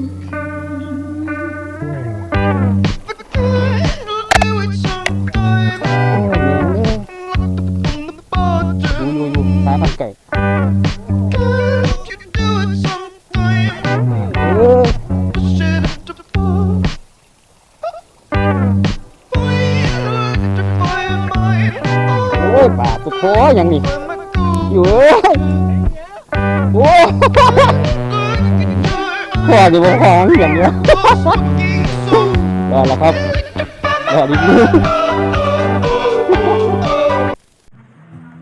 อยู่อยู่อยู่สานธุ์ไก่โอ้ยบาดตุกโผอย่างนี้อยู่เอ้ ยโอ้ยขอดีบ่ขออย่างเดียวได้แล้วครับได้ดี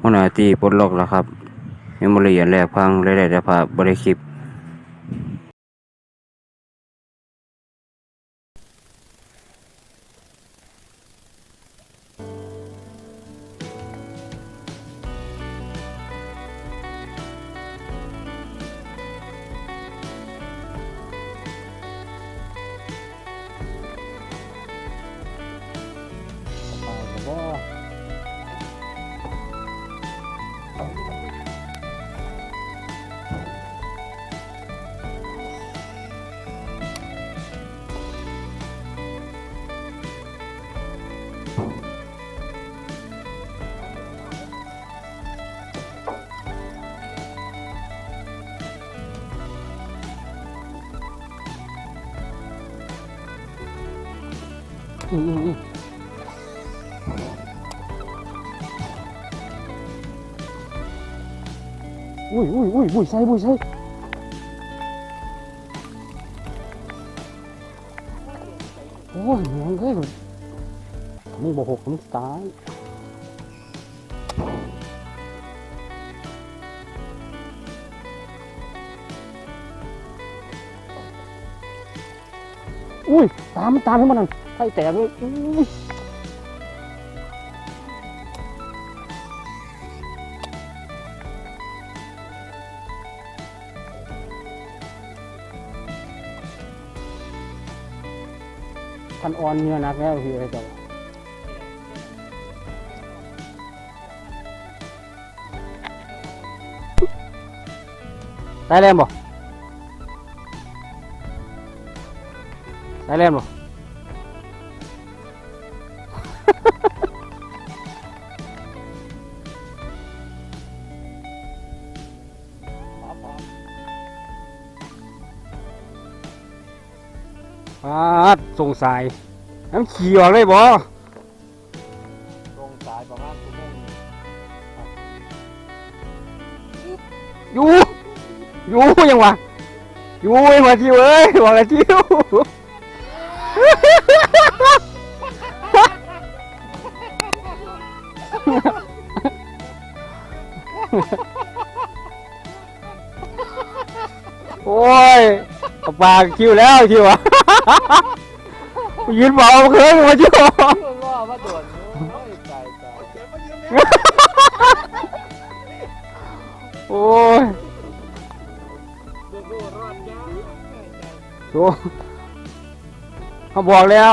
หัวหน้าตีปลดล็อกแล้วครับยังบ่ละเอียดแรกพังเลยได้แต่ภาพบ่ได้คลิป อืมอืมอืมอุ้ยอุ้ยอุ้ยบุย มือนเลยนี่บอกหกมันตายอุ้ย ตามมันตามให้มันนั่นไส้แตกเลยอุ้ยคันอ่อนเนี่ยนักแล้วพี่ไอ้เจ้า ได้แรงบ่ได้แรงบ่ปาดส่งสายน้ำขี่ออกเลยบ่ลงสายประมาณชั่วโมงอยู่ อยู่ยังวะอยู่ไอ้หัวจิ๋วเอ้ยหัวกระจิ๋วโอ้ยเอาปากคิวแล้วคิวอะยืนเบาเคยหัวจิ๋วล่อมาด่วนโอ้ยตายตายโอ้ยดูรอดยาก โอ้เขาบอกแล้ว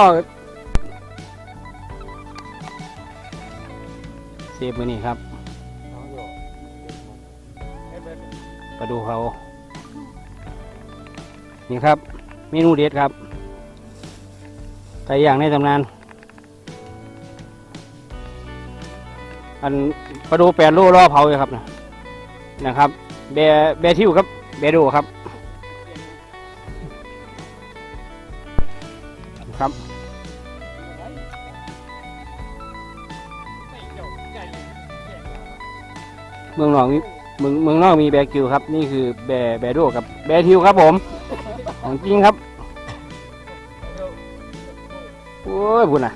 เซฟมือนี่ครับปลาดูเขา นี่ครับ เมนูเด็ดครับไก่ย่างในตำนาน อันปลาดูแปดโลล่อเผาเลยครับนะนะครับแบแบทิวครับแบดูครับ ครับเมืองนอกมีเมืองเมืองนอกมีแบกิวครับ นี่คือแบแบโดครับแบทิวครับผม ของจริงครับโอ้ยบุญอะ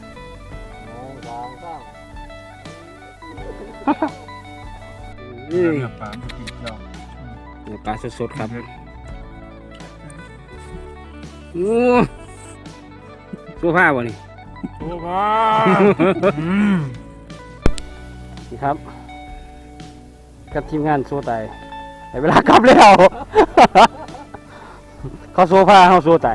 มองทางสร้างเอ้ยเนื้อปลามันติดเราเนื้อปลาสดๆครับอู้ ตัวผ้าบ่นี่โอ้ว้านี่ครับ กับทีมงานโซไตได้เวลากลับแล้ว เขาโซฟาเขาโซไต